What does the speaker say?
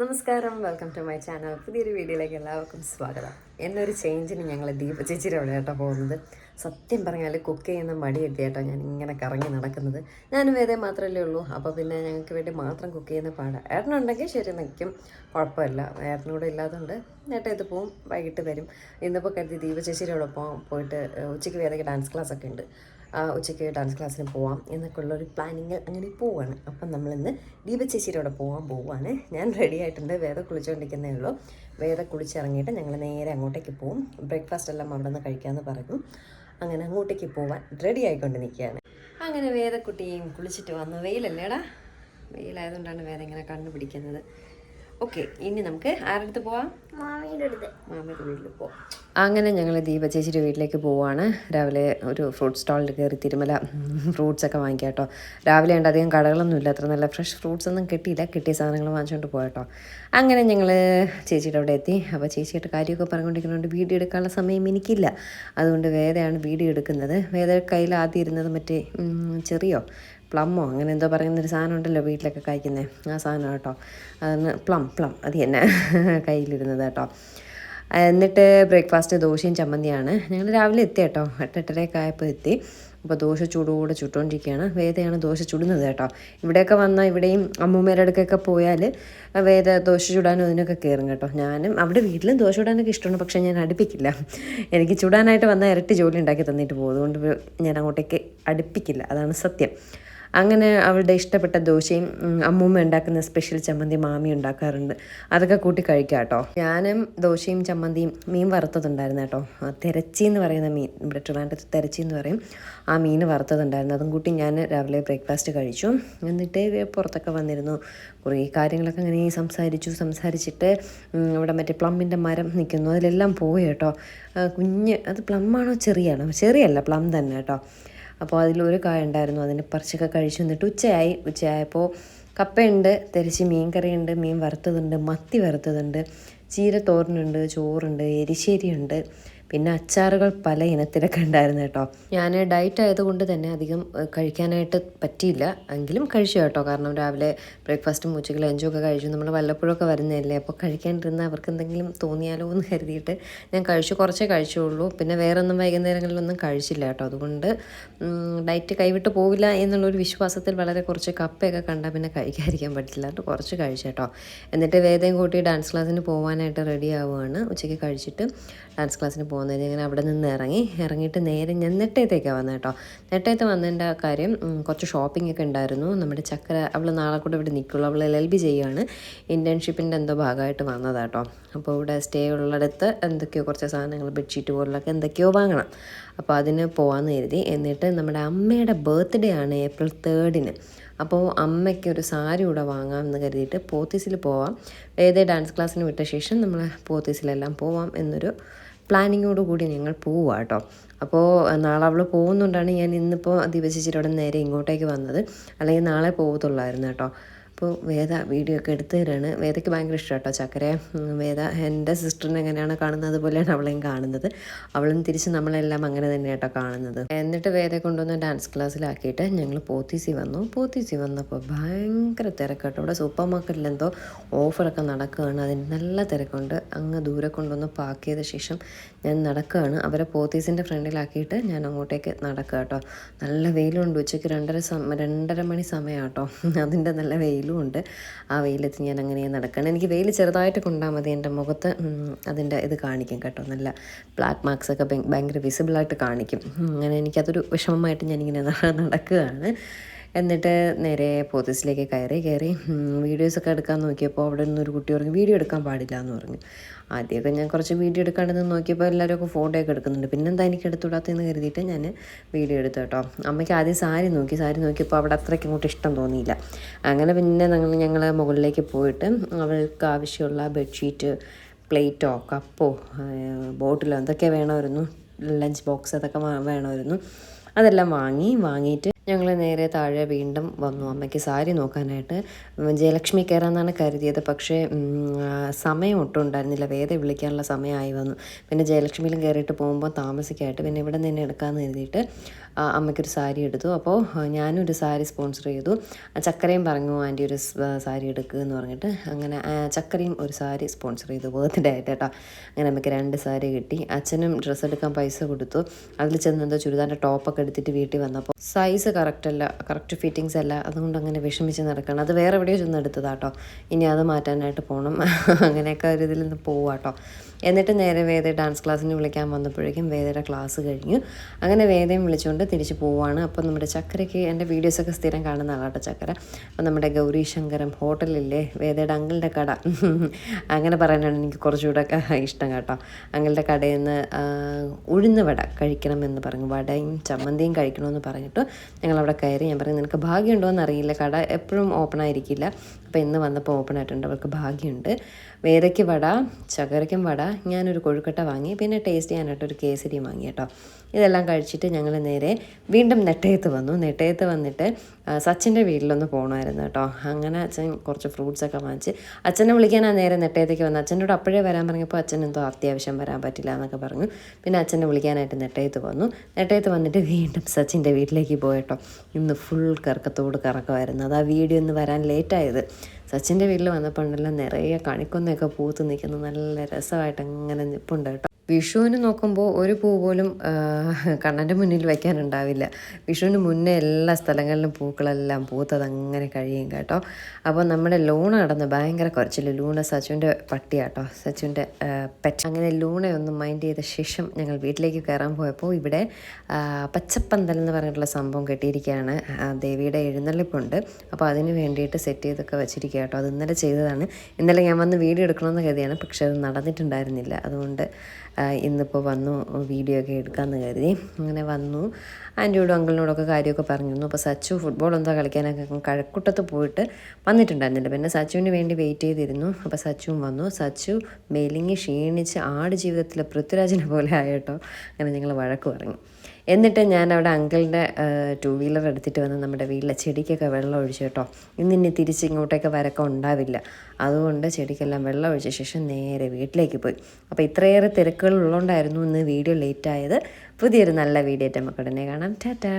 നമസ്കാരം. Welcome to my channel പുതിയൊരു വീഡിയോയിലേക്ക് എല്ലാവർക്കും സ്വാഗതം. എന്നൊരു ചേഞ്ചിന് ഞങ്ങൾ ദീപ ചേച്ചിയുടെ അവിടെ പോകുന്നത്. സത്യം പറഞ്ഞാൽ കുക്ക് ചെയ്യുന്ന മടി കേട്ടോ ഞാൻ ഇങ്ങനെ കറങ്ങി നടക്കുന്നത്. ഞാനും വേദേ മാത്രമല്ലേ ഉള്ളൂ. അപ്പോൾ പിന്നെ ഞങ്ങൾക്ക് വേണ്ടി മാത്രം കുക്ക് ചെയ്യുന്ന പാടാണ് ഏട്ടനുണ്ടെങ്കിൽ ശരി നിൽക്കും കുഴപ്പമില്ല. ഏട്ടനൂടെ ഇല്ലാത്തതുകൊണ്ട് ഇത് പോവും വൈകിട്ട് വരും. ഇന്നിപ്പോൾ കരുതി ദീപ ചേച്ചിയുടെ അവിടെ പോയിട്ട് ഉച്ചയ്ക്ക് വേദയ്ക്ക് ഡാൻസ് ക്ലാസ് ഒക്കെ ഉണ്ട്. ഉച്ചയ്ക്ക് ഡാൻസ് ക്ലാസ്സിന് പോവാം എന്നൊക്കെ ഉള്ള ഒരു പ്ലാനിങ് അങ്ങനെ പോവാണ്. അപ്പം നമ്മളിന്ന് ദീപ ചേച്ചിയുടെ അവിടെ പോകാൻ പോവാണ്. ഞാൻ റെഡി ആയിട്ടുണ്ട്. വേദ കുളിച്ചുകൊണ്ടിരിക്കുന്നേ ഉള്ളൂ. വേദ കുളിച്ചിറങ്ങിയിട്ട് ഞങ്ങൾ നേരെ അങ്ങോട്ടേക്ക് പോവും. ബ്രേക്ക്ഫാസ്റ്റ് എല്ലാം അവിടെ നിന്ന് കഴിക്കാമെന്ന് പറഞ്ഞു. അങ്ങനെ അങ്ങോട്ടേക്ക് പോവാൻ റെഡി ആയിക്കൊണ്ട് നിൽക്കുകയാണ്. അങ്ങനെ വേദക്കുട്ടിയും കുളിച്ചിട്ട് വന്നു. വെയിലല്ലേടാ? വെയിലായതുകൊണ്ടാണ് വേറെ ഇങ്ങനെ കണ്ടുപിടിക്കുന്നത് ഓക്കെ ഇനി നമുക്ക് ആരുടെ അടുത്ത് പോവാം? മാമിയുടെ വീട്ടിൽ പോവാം. അങ്ങനെ ഞങ്ങൾ ദീപ ചേച്ചിയുടെ വീട്ടിലേക്ക് പോവാണ്. രാവിലെ ഒരു ഫ്രൂട്ട് സ്റ്റാളിൽ കയറി തിരുമല ഫ്രൂട്ട്സ് ഒക്കെ വാങ്ങിക്കാം കേട്ടോ. രാവിലെ ഉണ്ട് അധികം കടകളൊന്നും ഇല്ല. അത്ര നല്ല ഫ്രഷ് ഫ്രൂട്ട്സ് ഒന്നും കിട്ടിയില്ല. കിട്ടിയ സാധനങ്ങൾ വാങ്ങിച്ചുകൊണ്ട് പോകട്ടോ അങ്ങനെ ഞങ്ങൾ ചേച്ചിയുടെ അവിടെ എത്തി. അപ്പോൾ ചേച്ചിയുടെ കാര്യമൊക്കെ പറഞ്ഞുകൊണ്ടിരിക്കുന്നതുകൊണ്ട് വീഡിയോ എടുക്കാനുള്ള സമയം എനിക്കില്ല. അതുകൊണ്ട് വേദയാണ് വീഡിയോ എടുക്കുന്നത്. വേദ കയ്യിൽ ആദ്യം ഇരുന്നത് മറ്റേ ചെറിയോ? പ്ലമ്മോ അങ്ങനെ എന്തോ പറയുന്നൊരു സാധനം ഉണ്ടല്ലോ വീട്ടിലൊക്കെ കഴിക്കുന്നത് ആ സാധനം കേട്ടോ. അതൊന്ന് പ്ലം പ്ലം. അത് തന്നെ കയ്യിലിരുന്നത് കേട്ടോ. എന്നിട്ട് ബ്രേക്ക്ഫാസ്റ്റ് ദോശയും ചമ്മന്തിയാണ്. ഞങ്ങൾ രാവിലെ എത്തി കേട്ടോ. എട്ട് എട്ടരയൊക്കെ ആയപ്പോൾ എത്തി. അപ്പോൾ ദോശ ചൂടോടെ ചുട്ടുകൊണ്ടിരിക്കുകയാണ് വേദയാണ് ദോശ ചുടുന്നത് കേട്ടോ. ഇവിടെയൊക്കെ വന്നാൽ ഇവിടെയും അമ്മൂമ്മേരുടെ അടുക്കൊക്കെ പോയാൽ വേദ ദോശ ചുടാനും അതിനൊക്കെ കയറും കേട്ടോ. ഞാനും അവിടെ വീട്ടിലും ദോശ ചുടാനൊക്കെ ഇഷ്ടമാണ്. പക്ഷേ ഞാൻ അടുപ്പിക്കില്ല. എനിക്ക് ചുടാനായിട്ട് വന്നാൽ ഇരട്ടി ജോലി ഉണ്ടാക്കി തന്നിട്ട് പോകും. അതുകൊണ്ട് ഞാൻ അങ്ങോട്ടേക്ക് അടുപ്പിക്കില്ല. അതാണ് സത്യം. അങ്ങനെ അവളുടെ ഇഷ്ടപ്പെട്ട ദോശയും അമ്മൂമ്മ ഉണ്ടാക്കുന്ന സ്പെഷ്യൽ ചമ്മന്തി മാമി ഉണ്ടാക്കാറുണ്ട്. അതൊക്കെ കൂട്ടി കഴിക്കാം കേട്ടോ. ഞാനും ദോശയും ചമ്മന്തിയും മീൻ വറുത്തതുണ്ടായിരുന്നു കേട്ടോ. തെരച്ചി എന്ന് പറയുന്ന മീൻ ഇവിടെ ട്രിവാൻഡ്രത്ത് തിരച്ചി എന്ന് പറയും ആ മീൻ വറുത്തതുണ്ടായിരുന്നു. അതും കൂട്ടി ഞാൻ രാവിലെ ബ്രേക്ക്ഫാസ്റ്റ് കഴിച്ചു. എന്നിട്ട് പുറത്തൊക്കെ വന്നിരുന്നു. കുറേ കാര്യങ്ങളൊക്കെ അങ്ങനെ സംസാരിച്ചു സംസാരിച്ചിട്ട് ഇവിടെ മറ്റേ പ്ലമ്മിന്റെ മരം നിൽക്കുന്നു. അതിലെല്ലാം പോയി കേട്ടോ. കുഞ്ഞ് അത് ആണോ ചെറിയാണോ? ചെറിയല്ല പ്ലം തന്നെ കേട്ടോ. അപ്പോൾ അതിലൊരു കായ ഉണ്ടായിരുന്നു അതിനെ പറിച്ചൊക്കെ കഴിച്ചു. വന്നിട്ട് ഉച്ചയായി. ഉച്ചയായപ്പോൾ കപ്പയുണ്ട് തിരിച്ച് മീൻ കറിയുണ്ട് മീൻ വറുത്തതുണ്ട് മത്തി വറുത്തതുണ്ട് ചീര ചോറുണ്ട് എരിശ്ശേരിയുണ്ട്. പിന്നെ അച്ചാറുകൾ പല ഇനത്തിലൊക്കെ ഉണ്ടായിരുന്നു കേട്ടോ. ഞാൻ ഡയറ്റ് ആയതുകൊണ്ട് തന്നെ അധികം കഴിക്കാനായിട്ട് പറ്റിയില്ല. എങ്കിലും കഴിച്ചു കേട്ടോ. കാരണം രാവിലെ ബ്രേക്ക്ഫാസ്റ്റും ഉച്ചയ്ക്ക് ലഞ്ചും ഒക്കെ കഴിച്ചു. നമ്മൾ വല്ലപ്പോഴൊക്കെ വരുന്നതല്ലേ. അപ്പോൾ കഴിക്കാണ്ടിരുന്ന അവർക്ക് എന്തെങ്കിലും തോന്നിയാലോ എന്ന് കരുതിയിട്ട് ഞാൻ കഴിച്ചു. കുറച്ചേ കഴിച്ചുള്ളൂ. പിന്നെ വേറെ ഒന്നും വൈകുന്നേരങ്ങളിലൊന്നും കഴിച്ചില്ല കേട്ടോ. അതുകൊണ്ട് ഡയറ്റ് കൈവിട്ട് പോവില്ല എന്നുള്ളൊരു വിശ്വാസത്തിൽ വളരെ കുറച്ച് കപ്പയൊക്കെ കണ്ടാൽ പിന്നെ കഴിക്കാതിരിക്കാൻ പറ്റില്ല. എന്നിട്ട് കുറച്ച് കഴിച്ചു കേട്ടോ. എന്നിട്ട് വേദം കൂട്ടി ഡാൻസ് ക്ലാസ്സിന് പോകാനായിട്ട് റെഡി ആവുകയാണ്. ഉച്ചയ്ക്ക് കഴിച്ചിട്ട് ഡാൻസ് ക്ലാസ്സിന് പോകുന്നതിന് ഇങ്ങനെ അവിടെ നിന്ന് ഇറങ്ങി ഇറങ്ങിയിട്ട് നേരെ ഞാൻ നെട്ടയത്തേക്കാണ് വന്നത് കേട്ടോ നെട്ടയത്ത് വന്നതിന്റെ കാര്യം കുറച്ച് ഷോപ്പിംഗ് ഒക്കെ ഉണ്ടായിരുന്നു. നമ്മുടെ ചക്കര അവൾ നാളെ കൂടെ ഇവിടെ നിൽക്കുള്ളൂ. അവൾ എൽ എൽ ബി ചെയ്യുകയാണ് ഇന്റേൺഷിപ്പിന്റെ എന്തോ ഭാഗമായിട്ട് വന്നതാണ് കേട്ടോ അപ്പോൾ ഇവിടെ സ്റ്റേ ഉള്ളിടത്ത് എന്തൊക്കെയോ കുറച്ച് സാധനങ്ങൾ ബെഡ്ഷീറ്റ് പോലുള്ളൊക്കെ എന്തൊക്കെയോ വാങ്ങണം. അപ്പോൾ അതിന് പോകാമെന്ന് കരുതി. എന്നിട്ട് നമ്മുടെ അമ്മയുടെ ബർത്ത്ഡേ ആണ് ഏപ്രിൽ തേർഡിന് അപ്പോൾ അമ്മയ്ക്ക് ഒരു സാരി കൂടെ വാങ്ങാമെന്ന് കരുതിയിട്ട് പോത്തീസിൽ പോവാം. ഏതേ ഡാൻസ് ക്ലാസ്സിന് വിട്ട ശേഷം നമ്മൾ പോത്തീസിലെല്ലാം പോവാം എന്നൊരു പ്ലാനിങ്ങോട് കൂടി ഞങ്ങൾ പോവുക കേട്ടോ അപ്പോൾ നാളെ അവൾ പോകുന്നുകൊണ്ടാണ് ഞാൻ ഇന്നിപ്പോൾ ദിവസിച്ചിട്ട് നേരെ ഇങ്ങോട്ടേക്ക് വന്നത്. അല്ലെങ്കിൽ നാളെ പോകത്തുള്ളായിരുന്നു കേട്ടോ അപ്പോൾ വേദ വീഡിയോ ഒക്കെ എടുത്തു തരാണ്. വേദയ്ക്ക് ഭയങ്കര ഇഷ്ടം കേട്ടോ വേദ എന്റെ സിസ്റ്ററിനെ എങ്ങനെയാണ് കാണുന്നത് അതുപോലെയാണ് അവളെയും കാണുന്നത്. അവളും തിരിച്ച് നമ്മളെല്ലാം അങ്ങനെ തന്നെ കേട്ടോ കാണുന്നത്. എന്നിട്ട് വേദയെ കൊണ്ടുവന്ന് ഡാൻസ് ക്ലാസ്സിലാക്കിയിട്ട് ഞങ്ങൾ പോത്തീസി വന്നു. പോത്തീസി വന്നപ്പോൾ ഭയങ്കര തിരക്കാട്ടോ. ഇവിടെ സൂപ്പർ മാർക്കറ്റിൽ എന്തോ ഓഫറൊക്കെ നടക്കുകയാണ്. അതിന് നല്ല തിരക്കുണ്ട്. അങ്ങ് ദൂരെ കൊണ്ടുവന്ന് പാക്ക് ചെയ്ത ശേഷം ഞാൻ നടക്കുകയാണ്. അവരെ പോത്തീസിന്റെ ഫ്രണ്ടിലാക്കിയിട്ട് ഞാൻ അങ്ങോട്ടേക്ക് നടക്കുക കേട്ടോ നല്ല വെയിലുണ്ട്. ഉച്ചയ്ക്ക് രണ്ടര സമ രണ്ടര മണി സമയം കേട്ടോ അതിന്റെ നല്ല വെയിലും ഉണ്ട്. ആ വെയിലത്ത് ഞാൻ അങ്ങനെ നടക്കണം. എനിക്ക് വെയിൽ ചെറുതായിട്ട് കൊണ്ടാൽ മതി. എന്റെ മുഖത്ത് അതിന്റെ ഇത് കാണിക്കും കേട്ടോ. നല്ല ബ്ലാക്ക് മാർക്സ് ഒക്കെ ഭയ- ഭയങ്കര വിസിബിളായിട്ട് കാണിക്കും. അങ്ങനെ എനിക്കതൊരു വിഷമമായിട്ട് ഞാനിങ്ങനെ നട- നടക്കുകയാണ്. എന്നിട്ട് നേരെ പോത്തീസിലേക്ക് കയറി കയറി വീഡിയോസൊക്കെ എടുക്കാൻ നോക്കിയപ്പോൾ അവിടെ നിന്നൊരു കുട്ടി പറഞ്ഞു വീഡിയോ എടുക്കാൻ പാടില്ല എന്ന് പറഞ്ഞു. ആദ്യമൊക്കെ ഞാൻ കുറച്ച് വീഡിയോ എടുക്കാണ്ടെന്ന് നോക്കിയപ്പോൾ എല്ലാവരും ഫോട്ടോ ഒക്കെ എടുക്കുന്നുണ്ട്. പിന്നെന്താ എനിക്ക് എടുത്തുകൂടാത്തതെന്ന് കരുതിയിട്ട് ഞാൻ വീഡിയോ എടുത്തു കേട്ടോ. അമ്മയ്ക്ക് ആദ്യം സാരി നോക്കി സാരി നോക്കിയപ്പോൾ അവിടെ അത്രയ്ക്ക് അങ്ങോട്ട് ഇഷ്ടം തോന്നിയില്ല. അങ്ങനെ പിന്നെ ഞങ്ങൾ ഞങ്ങൾ മുകളിലേക്ക് പോയിട്ട് അവൾക്ക് ആവശ്യമുള്ള ബെഡ്ഷീറ്റ് പ്ലേറ്റോ കപ്പോ ബോട്ടിലോ എന്തൊക്കെ വേണമായിരുന്നു ലഞ്ച് ബോക്സ് അതൊക്കെ വേണമായിരുന്നു അതെല്ലാം വാങ്ങി വാങ്ങിയിട്ട് ഞങ്ങൾ നേരെ താഴെ വീണ്ടും വന്നു. അമ്മയ്ക്ക് സാരി നോക്കാനായിട്ട് ജയലക്ഷ്മി കയറാമെന്നാണ് കരുതിയത്. പക്ഷേ സമയം ഒട്ടും ഉണ്ടായിരുന്നില്ല. വേദ വിളിക്കാനുള്ള സമയമായി വന്നു. പിന്നെ ജയലക്ഷ്മിയിലും കയറിയിട്ട് പോകുമ്പോൾ താമസിക്കായിട്ട് പിന്നെ ഇവിടെ നിന്ന് എടുക്കാമെന്ന് കരുതിയിട്ട് അമ്മയ്ക്കൊരു സാരി എടുത്തു. അപ്പോൾ ആ, ഞാനും ഒരു സാരി സ്പോൺസർ ചെയ്തു. ചക്കരയും പറഞ്ഞു ആന്റി ഒരു സാരി എടുക്കുക എന്ന് പറഞ്ഞിട്ട് അങ്ങനെ ചക്കരയും ഒരു സാരി സ്പോൺസർ ചെയ്തു. ബർത്ത്ഡേ ആയിട്ട് കേട്ടോ. അങ്ങനെ അമ്മയ്ക്ക് രണ്ട് സാരി കിട്ടി. അച്ഛനും ഡ്രസ്സ് എടുക്കാൻ പൈസ കൊടുത്തു. അതിൽ ചെന്ന് എന്തോ ചുരിദാറിന്റെ ടോപ്പൊക്കെ എടുത്തിട്ട് വീട്ടിൽ വന്നപ്പോൾ സൈസ് കറക്റ്റ് അല്ല കറക്റ്റ് ഫിറ്റിങ്സ് അല്ല അതുകൊണ്ട് അങ്ങനെ വിഷമിച്ച് നടക്കണം. അത് വേറെ എവിടെയോ ചെന്ന് എടുത്തതാട്ടോ. ഇനി അത് മാറ്റാനായിട്ട് പോകണം അങ്ങനെയൊക്കെ ഒരു ഇതിൽ നിന്ന് പോവാട്ടോ. എന്നിട്ട് നേരെ വേദ ഡാൻസ് ക്ലാസ്സിന് വിളിക്കാൻ വന്നപ്പോഴേക്കും വേദയുടെ ക്ലാസ് കഴിഞ്ഞു. അങ്ങനെ വേദയും വിളിച്ചുകൊണ്ട് തിരിച്ച് പോവാണ്. അപ്പോൾ നമ്മുടെ ചക്കരയ്ക്ക് എന്റെ വീഡിയോസൊക്കെ സ്ഥിരം കാണുന്ന ആളാട്ടോ ചക്കര. അപ്പോൾ നമ്മുടെ ഗൗരി ശങ്കരം ഹോട്ടലില്ലേ? വേദയുടെ അങ്കിളുടെ കട. അങ്ങനെ പറയാനാണ് എനിക്ക് കുറച്ചുകൂടെ ഇഷ്ടം കേട്ടോ. അങ്കിളുടെ കടയിൽ നിന്ന് ഉഴുന്ന് വട കഴിക്കണമെന്ന് പറഞ്ഞു. വടയും ചമ്മന്തിയും കഴിക്കണമെന്ന് പറഞ്ഞിട്ട് ഞങ്ങളവിടെ കയറി. ഞാൻ പറഞ്ഞു നിനക്ക് ഭാഗ്യമുണ്ടോ എന്നറിയില്ല കട എപ്പോഴും ഓപ്പൺ ആയിരിക്കില്ല. അപ്പോൾ ഇന്ന് വന്നപ്പോൾ ഓപ്പൺ ആയിട്ടുണ്ട്. അവൾക്ക് ഭാഗ്യമുണ്ട്. വേദയ്ക്ക് വട ചകരയ്ക്കും വട ഞാനൊരു കൊഴുക്കട്ട വാങ്ങി പിന്നെ ടേസ്റ്റ് ചെയ്യാനായിട്ട് ഒരു കേസരി വാങ്ങി കേട്ടോ. ഇതെല്ലാം കഴിച്ചിട്ട് ഞങ്ങൾ നേരെ വീണ്ടും നെട്ടയത്ത് വന്നു. നെട്ടയത്ത് വന്നിട്ട് സച്ചിന്റെ വീട്ടിലൊന്ന് പോകണമായിരുന്നു കേട്ടോ. അങ്ങനെ അച്ഛൻ കുറച്ച് ഫ്രൂട്ട്സ് ഒക്കെ വാങ്ങിച്ച് അച്ഛനെ വിളിക്കാൻ ആ നേരെ നെട്ടയത്തേക്ക് വന്നു. അച്ഛനോട് അപ്പോഴേ വരാൻ പറഞ്ഞപ്പോൾ അച്ഛൻ എന്തോ അത്യാവശ്യം വരാൻ പറ്റില്ല എന്നൊക്കെ പറഞ്ഞു. പിന്നെ അച്ഛനെ വിളിക്കാനായിട്ട് നെട്ടയത്ത് വന്നു. നെട്ടയത്ത് വന്നിട്ട് വീണ്ടും സച്ചിന്റെ വീട്ടിലേക്ക് പോയിട്ടോ ഇന്ന് ഫുൾ കറക്കത്തോട് കറക്കമായിരുന്നു. അത് ആ വീഡിയോ ഒന്ന് വരാൻ ലേറ്റായത് സച്ചിന്റെ വീട്ടിൽ വന്നപ്പോൾ ഉണ്ടല്ലോ നിറയെ കണിക്കൊന്നയൊക്കെ പൂത്ത് നിൽക്കുന്നു. നല്ല രസമായിട്ട് അങ്ങനെ നിൽപ്പുണ്ട് കേട്ടോ. വിഷുവിന് നോക്കുമ്പോൾ ഒരു പൂ പോലും കണ്ണന്റെ മുന്നിൽ വയ്ക്കാനുണ്ടാവില്ല വിഷുവിന് മുന്നേ എല്ലാ സ്ഥലങ്ങളിലും പൂക്കളെല്ലാം പൂത്തത് അങ്ങനെ കഴിയും കേട്ടോ. അപ്പോൾ നമ്മുടെ ലൂണ നടന്ന് ഭയങ്കര കുറച്ചില്ല? ലൂണ സച്ചുവിന്റെ പട്ടിയാട്ടോ. സച്ചുവിന്റെ പെറ്റ് അങ്ങനെ ലൂണയെ ഒന്ന് മൈൻഡ് ചെയ്ത ശേഷം ഞങ്ങൾ വീട്ടിലേക്ക് കയറാൻ പോയപ്പോൾ ഇവിടെ പച്ചപ്പന്തൽ എന്ന് പറഞ്ഞിട്ടുള്ള സംഭവം കെട്ടിയിരിക്കുകയാണ് ദേവിയുടെ എഴുന്നള്ളിപ്പുണ്ട്. അപ്പോൾ അതിന് വേണ്ടിയിട്ട് സെറ്റ് ചെയ്തൊക്കെ വെച്ചിരിക്കുക കേട്ടോ. അത് ഇന്നലെ ചെയ്തതാണ്. ഇന്നലെ ഞാൻ വന്ന് വീഡിയോ എടുക്കണമെന്ന് കരുതിയാണ്. പക്ഷേ അത് നടന്നിട്ടുണ്ടായിരുന്നില്ല. അതുകൊണ്ട് ഇന്നിപ്പോൾ വന്നു വീഡിയോ ഒക്കെ എടുക്കാമെന്ന് കരുതി. അങ്ങനെ വന്നു. ആന്റിയോടും അങ്കിളിനോടൊക്കെ കാര്യമൊക്കെ പറഞ്ഞു അപ്പോൾ സച്ചു ഫുട്ബോൾ എന്താ കളിക്കാനൊക്കെ കഴക്കൂട്ടത്ത് പോയിട്ട് വന്നിട്ടുണ്ടായിരുന്നില്ല. പിന്നെ സച്ചുവിന് വേണ്ടി വെയിറ്റ് ചെയ്തിരുന്നു. അപ്പോൾ സച്ചുവും വന്നു. സച്ചു മെലിങ്ങി ക്ഷീണിച്ച് ആട് ജീവിതത്തിലെ പൃഥ്വിരാജിനെ പോലെ ആയിട്ടോ അങ്ങനെ ഞങ്ങൾ വഴക്ക് പറഞ്ഞു. എന്നിട്ട് ഞാൻ അവിടെ അങ്കിളിന്റെ ടു വീലർ എടുത്തിട്ട് വന്ന് നമ്മുടെ വീട്ടിലെ ചെടിക്കൊക്കെ വെള്ളം ഒഴിച്ചു കേട്ടോ. ഇന്ന് ഇനി തിരിച്ച് ഇങ്ങോട്ടേക്ക് വരക്കം ഉണ്ടാവില്ല. അതുകൊണ്ട് ചെടിക്കെല്ലാം വെള്ളം ഒഴിച്ച ശേഷം നേരെ വീട്ടിലേക്ക് പോയി. അപ്പോൾ ഇത്രയേറെ തിരക്കുകൾ ഉള്ളതുകൊണ്ടായിരുന്നു ഇന്ന് വീഡിയോ ലേറ്റ് ആയത് പുതിയൊരു നല്ല വീഡിയോ ആയിട്ട് നമുക്ക് ഉടനെ കാണാം. ടാറ്റാ!